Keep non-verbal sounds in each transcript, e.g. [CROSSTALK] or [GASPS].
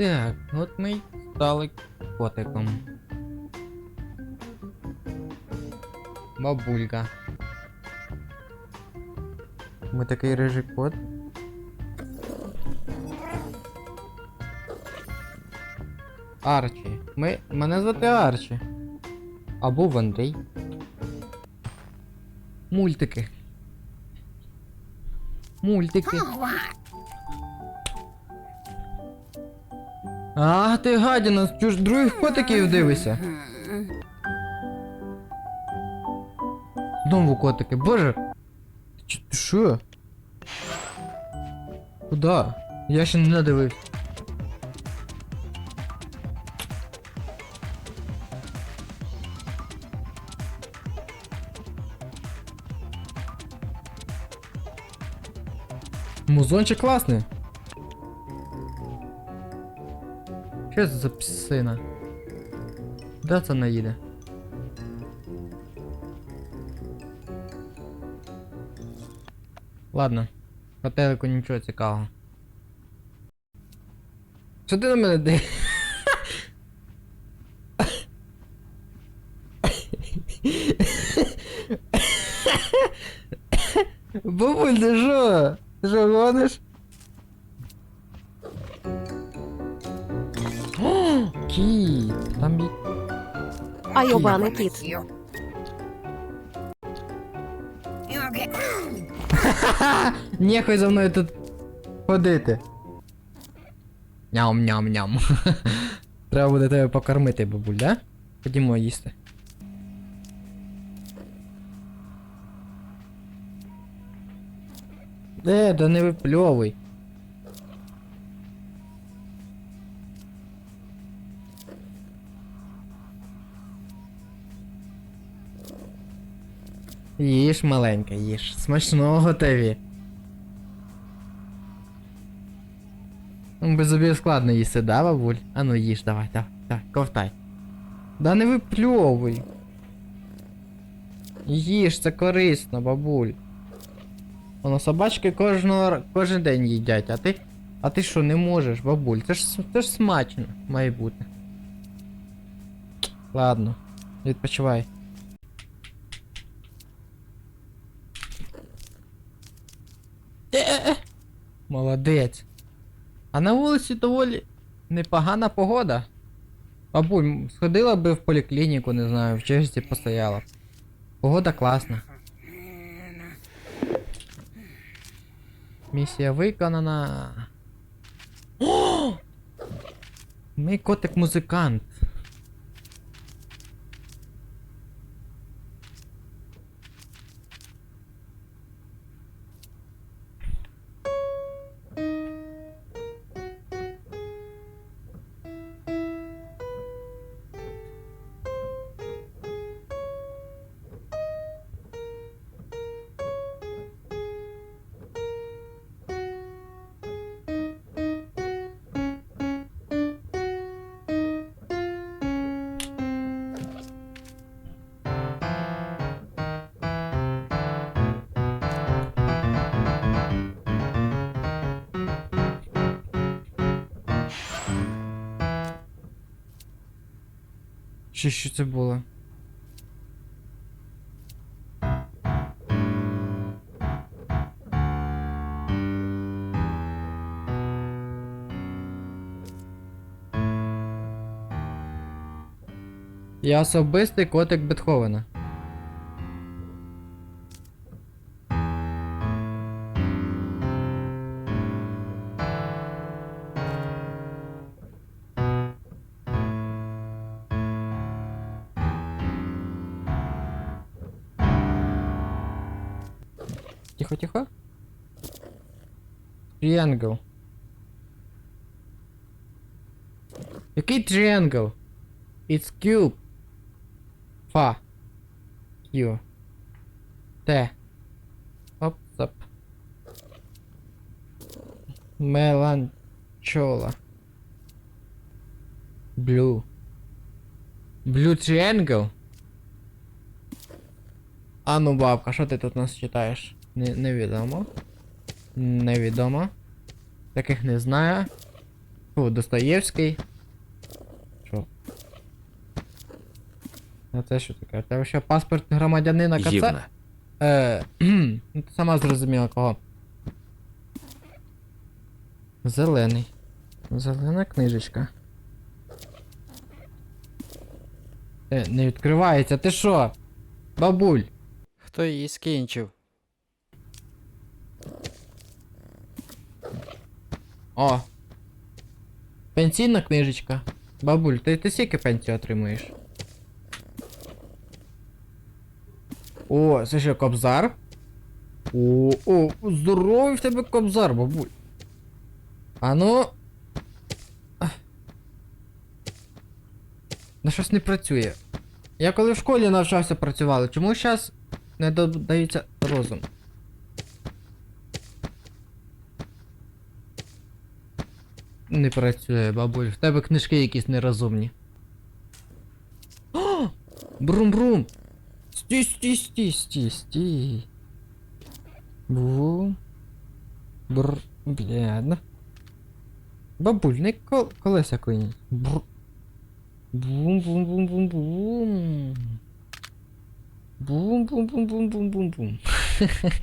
Так, от ми й стали котиком. Бабулька. Ми такий рижий кот. Арчі. Ми. Мене звати Арчі. Або в Андрій. Мультики. Мультики. А, ти гадіна, чуж других котиків дивишся. Знову котики, боже. Що? Куда? Я ще не надивився. Музончик класний. Що це за псина? Де це не їде? Ладно, по телеку нічого цікавого. Що ти на мене дивишся? Бабуль, ти що? Ти що гониш? А йобаний кіт. [LAUGHS] Нехай за мною тут ходити. Ням-ням-ням. [LAUGHS] Треба буде тебе покормити, бабуль, да? Ходімо їсти. Е, да не випльовуй. Їж, маленька, їж. Смачного тобі. Ну, Без зубів складно їсти, да, бабуль? А ну їж, давай, давай, давай, ковтай. Да не випльовуй. Їж, це корисно, бабуль. Воно собачки кожного кожен день їдять, а ти. А ти що не можеш, бабуль? Це ж це ж смачно, має бути. Ладно, відпочивай. Молодець. А на вулиці доволі непогана погода. Бабуль, сходила би в поліклініку, не знаю, в черзі постояла. Погода класна. Місія виконана. О! Мій котик музикант. Що, що це було? Я особистий котик Бетховена. Тихо, тихо. Triangle. Який triangle? It's cube. Фа. Q. Т. Оп, стоп. Меланчола. Blue. Blue triangle? А ну бабка, що ти тут нас читаєш? Не, Невідомо. Невідомо. Таких не знаю. Фу, Достоєвський. Що? А це що таке? Це ще паспорт громадянина КЦ? Е, [CLEARS THROAT] ну ти сама зрозуміла кого. Зелений. Зелена книжечка. Е, не відкривається, ти що? Бабуль! Хто її скінчив? О! Пенсійна книжечка. Бабуль, ти ти скільки пенсію отримуєш? О, це що, кобзар? О, о, здоровий в тебе кобзар, бабуль. А ну. На щось не працює. Я коли в школі навчався працювали, чому зараз не додається розум? Не працює, бабуль. В тебе книжки якісь нерозумні. О! Брум-брум! Стій, стій, стій, стій, стій. Бу. Бр. Блядно. Бабуль, не кол колеса клиніть. Бр. Бум-бум-бум-бум-бум. Бум-бум-бум-бум-бум-бум-бум. [LAUGHS]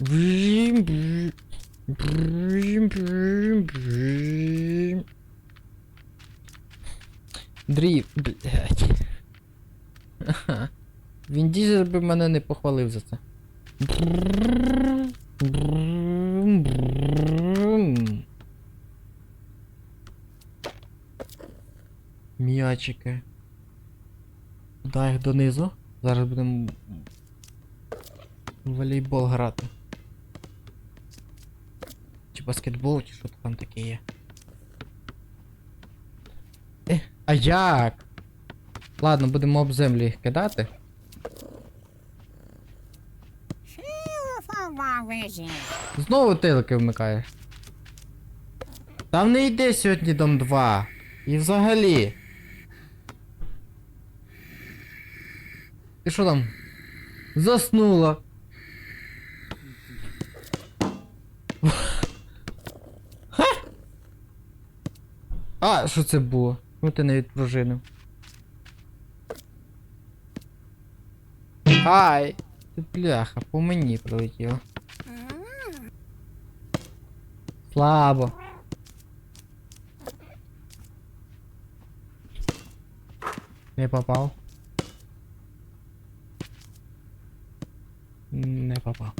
Бум-бум. Дрів, блядь. Ага. Він дізель би мене не похвалив за це. М'ячики. Дай їх донизу. Зараз будемо волейбол грати. Баскетбол, чи що там таке є. Е, а як? Ладно, будемо об землю їх кидати. Знову тилки вмикаєш. Там не йде сьогодні дом 2. І взагалі. Ти що там? Заснула. Ха? А, що це було? Ну ти не відпружинив. Ай! Ти бляха, по мені прилетіло. Слабо. Не попав. Не попав.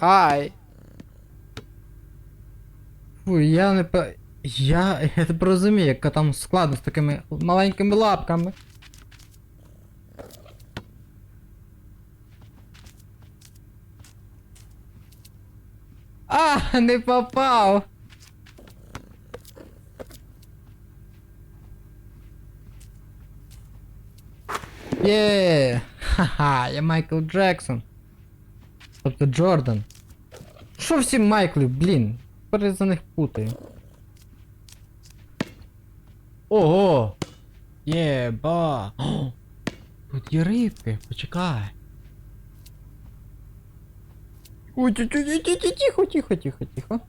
Ай! Фу, я не по... Я, я не розумію, як там складно з такими маленькими лапками. А, не попав. Є! Ха-ха, я Майкл Джексон. Тобто Джордан. Що всі Майкли, блін? Тепер за них путаю. Ого! Єба! О, Тут є рибки, почекай. Ой, тихо, тихо, тихо, тихо.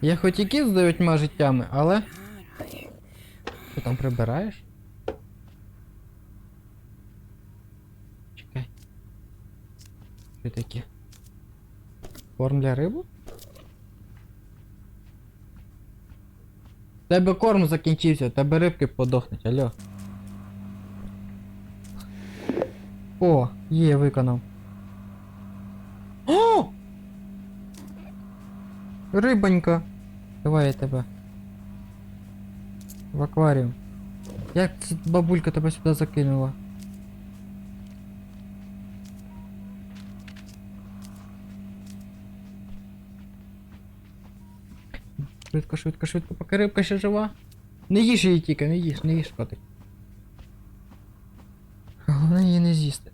Я хоч і кіт з дев'ятьма життями, але. Ти там прибираєш? Чекай. Що таке? Корм для риби? Тебе корм закінчився, тебе рибки подохнуть, алло. О, є, виконав. О! Рибонька. Давай я тебе. В акваріум. Як бабулька тебе сюди закинула? Швидко, швидко, швидко, поки рибка ще жива. Не їж її тільки, не їж, не їж котик. Головне її не з'їсти.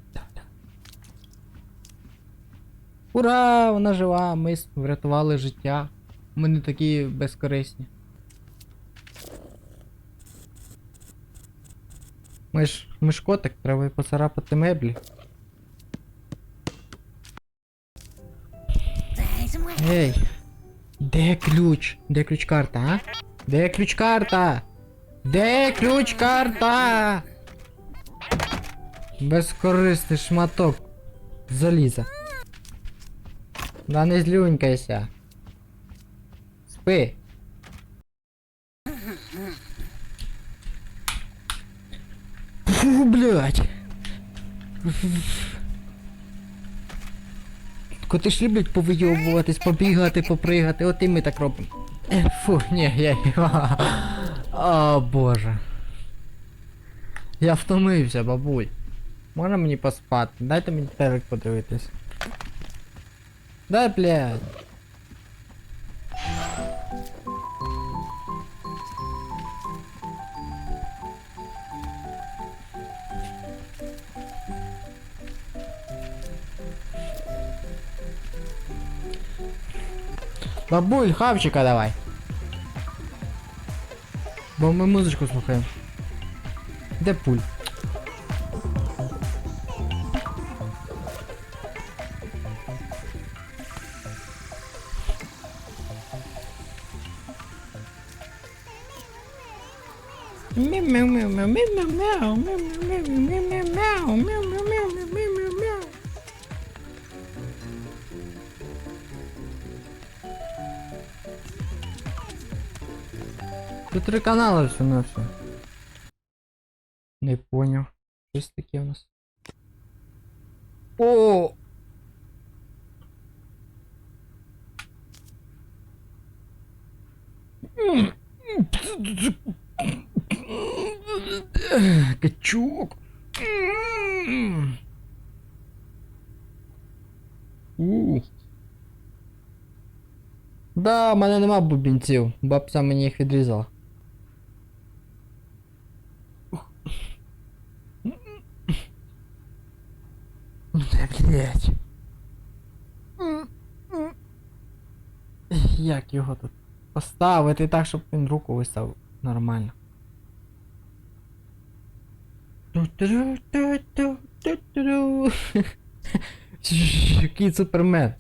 Ура! Вона жива! Ми врятували життя. Ми не такі безкорисні. Ми ж, ми ж котик, треба поцарапати меблі. There's Ей. Де ключ? Де ключ карта, а? Де ключ карта? Де ключ карта? Безкорисний шматок заліза. Да не злюнькайся. Спи. Фу, блядь. Коти ж люблять повийовуватись, побігати, попригати, от і ми так робимо. Е, Фу, ні, я. [LAUGHS] О боже. Я втомився, бабуль. Можна мені поспати? Дайте мені телек подивитись. Дай, блядь. Бабуль, хавчика давай. Бо ми музичку слухаємо. Де пуль? Тут три канали все на все. Не поняв. Щось таке у нас. О! Качук. У. Да, в мене нема бубінців. Бабця мені їх відрізала. Блять. Як його тут поставити так, щоб він руку виставив нормально. Який супермен.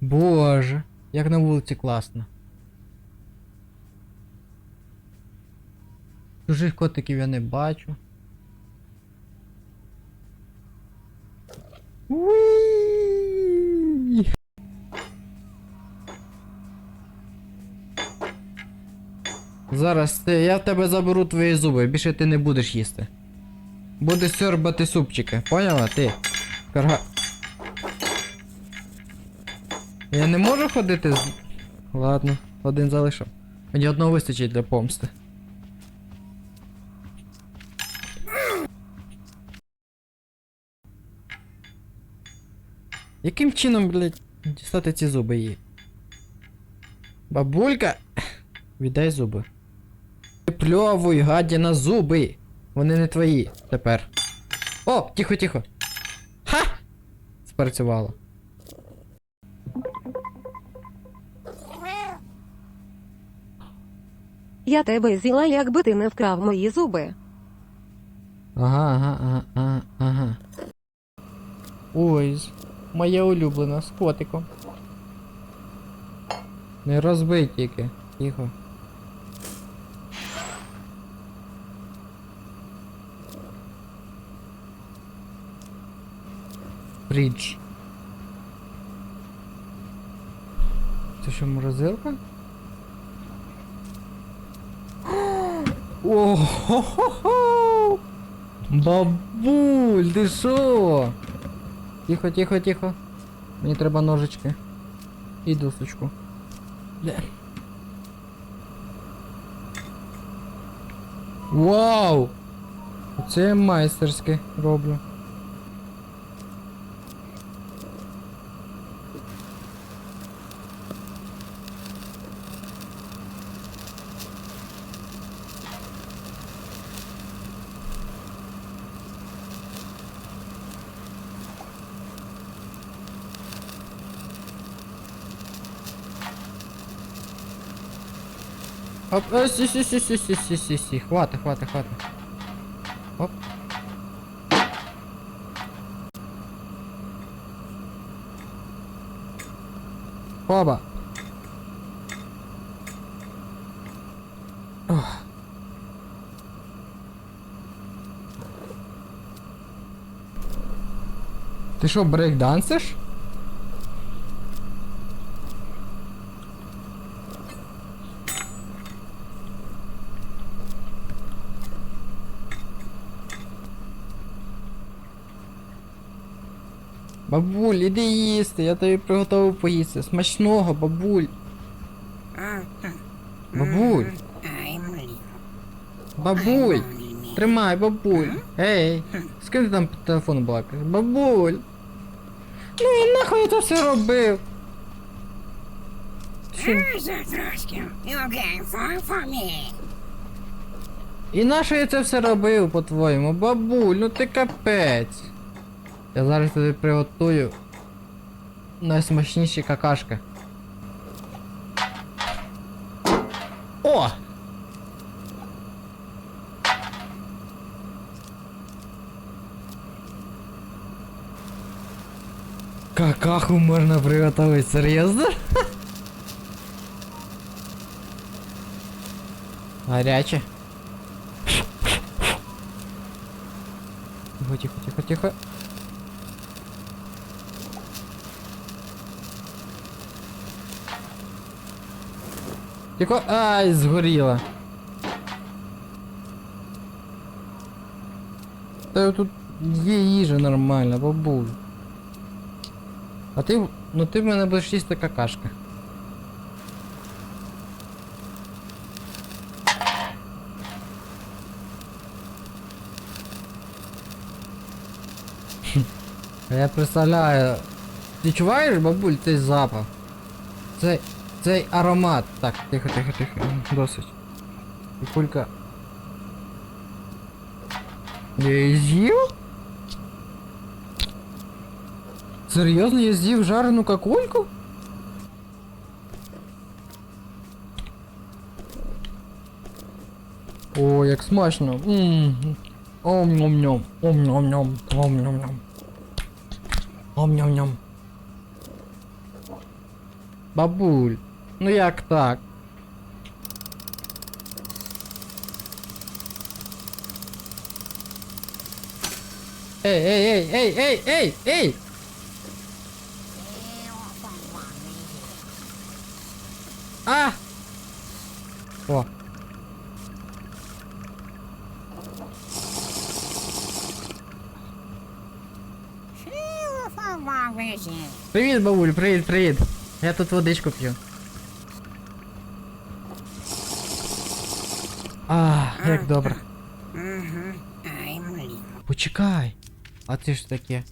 Боже, як на вулиці класно. Чужих котиків я не бачу. Зараз ти, я в тебе заберу твої зуби, більше ти не будеш їсти. Будеш сьорбати супчики, поняла ти? Карга. Я не можу ходити з. Ладно, один залишив. Мені одного вистачить для помсти. Яким чином, блядь, дістати ці зуби їй? Бабулька! Віддай зуби. Пльовуй, гадіна, зуби! Вони не твої тепер. О, тихо, тихо. Ха! Спрацювало. Я тебе з'їла, якби ти не вкрав мої зуби. Ага, ага, ага, ага, ага. Моя улюблена з котиком. Не розбий тільки. Тихо. Брідж. Це що, морозилка? [GASPS] О-хо-хо-хо! Бабуль, ти що? Тихо, тихо, тихо. Мені треба ножички. І досочку. Де? Вау! Це я майстерське роблю. Оп, е, си-си-си-си-си-си-си-си, Хвати, хвати, хвати. Оп. Оба. Ох. Ти що, брейк дансишь? Бабуль, іди їсти, я тобі приготував поїсти. Смачного, бабуль. Бабуль, бабуль, тримай, бабуль. Ей, з ким там по телефону балакаєш? Бабуль. Ну і нахуй я це все робив. Що? І нащо я це все робив, по-твоєму? Бабуль, ну ти капець. Я зараз тобі приготую найсмачніші какашки. О! Какаху можна приготовить, серйозно? [LAUGHS] Гаряче. Тихо, тихо, тихо, тихо. Тихо, ай, згоріла. Та тут є їжа нормальна, бабуль. А ти, ну ти в мене будеш їсти какашка. Я представляю. Ти чуваєш, бабуль, цей запах? Цей. Цей аромат. Так, тихо, тихо, тихо. Досить. І кулька. Я з'їв? Серйозно, я з'їв жарену какульку? О, як смачно. Ом-ням-ням. Ом-ням-ням. Ом-ням-ням. Ом-ням-ням. Бабуль, ну як так? Ей, ей, ей, ей, ей, ей, ей! А! О, For my vision. привіт, бабуль, привіт, привіт. Я тут водичку п'ю. А, як добре. I'm. Почекай. А ти ж таке.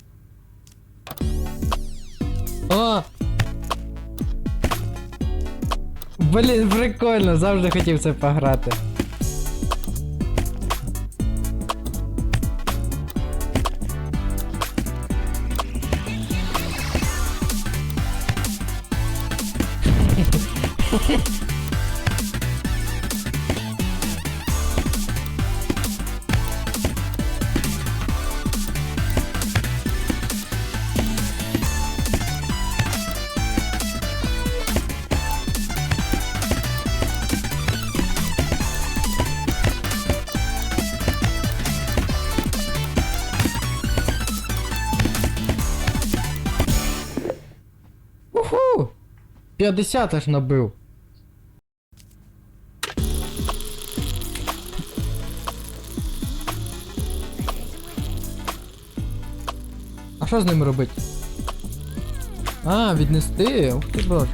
О! Блін, прикольно, завжди хотів це пограти. 50 аж набив. А що з ним робити? А, віднести? Ух ти боже.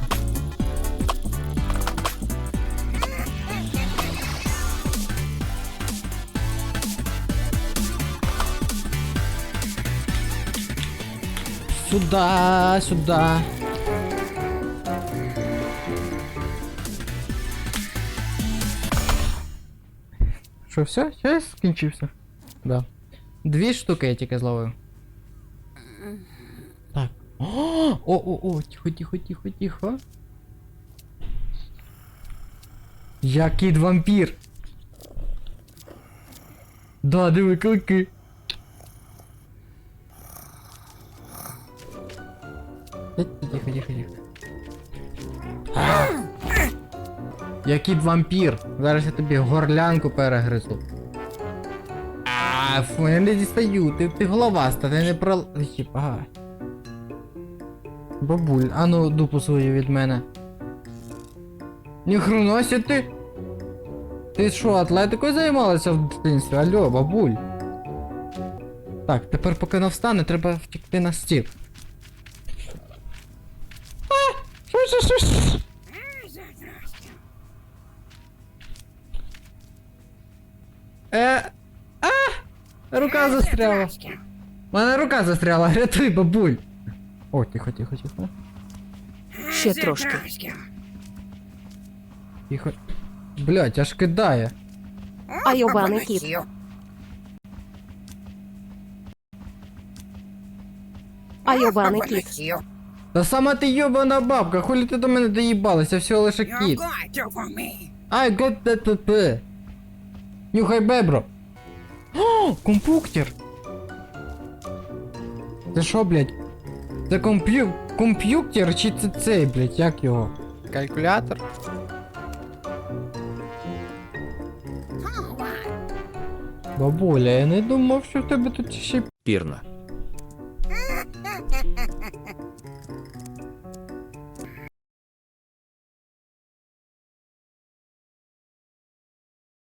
Сюда, сюда. Що, все? Час скінчився? Да. Дві штуки я тільки зловив. Так. [GASPS] О, о, о, о, тихо, тихо, тихо, тихо. Я кіт вампір. Да, диви, клики. Тихо, тихо, тихо, Тихо. Який вампір. Зараз я тобі горлянку перегризу. А, фу, я не дістаю, ти, ти головаста, ти не про. Ага. Бабуль, а ну дупу свою від мене. Ніхрена сі ти. Ти що, атлетикою займалася в дитинстві? Алло, бабуль. Так, тепер поки не встане, треба втікти на стіл. А! Що, що, Е. А! Рука застряла. У мене рука застряла, [LAUGHS] рятуй, бабуль. О, тихо, тихо, тихо. Ще трошки. Тихо. Блять, аж кидає. А йобаний кіт. А йобаний кіт. Та сама ти йобана бабка, хулі ти до мене доїбалася, всього лише кіт. going to for Нюхай бебро. О, компуктер. Це що, блядь? Це комп'ю... комп'ютер чи це цей, блядь, як його? Калькулятор? Бабуля, я не думав, що в тебе тут ще й Вірно.